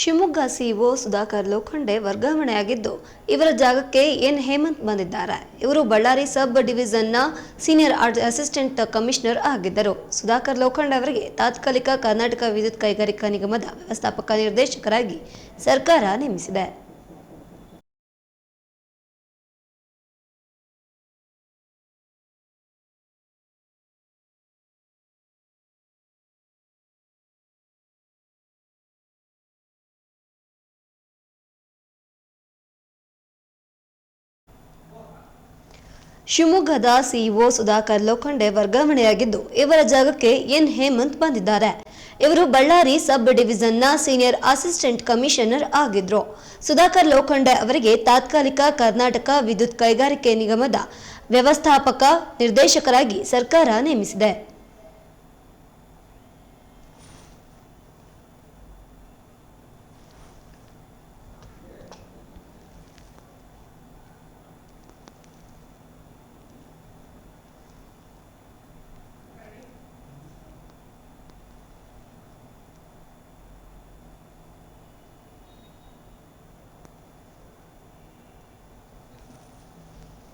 Shivamogga CEO Sudhakar Lokhande ವರ್ಗಾವಣೆಯಾಗಿದ್ದು, ಇವರ ಜಾಗಕ್ಕೆ ಎನ್ ಹೇಮಂತ್ ಬಂದಿದ್ದಾರೆ. ಇವರು ಬಳ್ಳಾರಿ ಸಬ್ ಡಿವಿಷನ್ನ ಸೀನಿಯರ್ ಅಸಿಸ್ಟೆಂಟ್ ಕಮಿಷನರ್ ಆಗಿದ್ದರು. ಸುಧಾಕರ್ ಲೋಖಂಡೆ ಅವರಿಗೆ ತಾತ್ಕಾಲಿಕ ಕರ್ನಾಟಕ ವಿದ್ಯುತ್ ಕೈಗಾರಿಕಾ ನಿಗಮದ ವ್ಯವಸ್ಥಾಪಕ ನಿರ್ದೇಶಕರಾಗಿ ಸರ್ಕಾರ ನೇಮಿಸಿದೆ. ಶಿವಮೊಗ್ಗದ ಸಿಇಒ ಸುಧಾಕರ್ ಲೋಖಂಡೆ ವರ್ಗಾವಣೆಯಾಗಿದ್ದು, ಇವರ ಜಾಗಕ್ಕೆ ಎನ್ ಹೇಮಂತ್ ಬಂದಿದ್ದಾರೆ. ಇವರು ಬಳ್ಳಾರಿ ಸಬ್ ಡಿವಿಷನ್ನ ಸೀನಿಯರ್ ಅಸಿಸ್ಟೆಂಟ್ ಕಮಿಷನರ್ ಆಗಿದ್ರು. ಸುಧಾಕರ್ ಲೋಖಂಡೆ ಅವರಿಗೆ ತಾತ್ಕಾಲಿಕ ಕರ್ನಾಟಕ ವಿದ್ಯುತ್ ಕೈಗಾರಿಕೆ ನಿಗಮದ ವ್ಯವಸ್ಥಾಪಕ ನಿರ್ದೇಶಕರಾಗಿ ಸರ್ಕಾರ ನೇಮಿಸಿದೆ.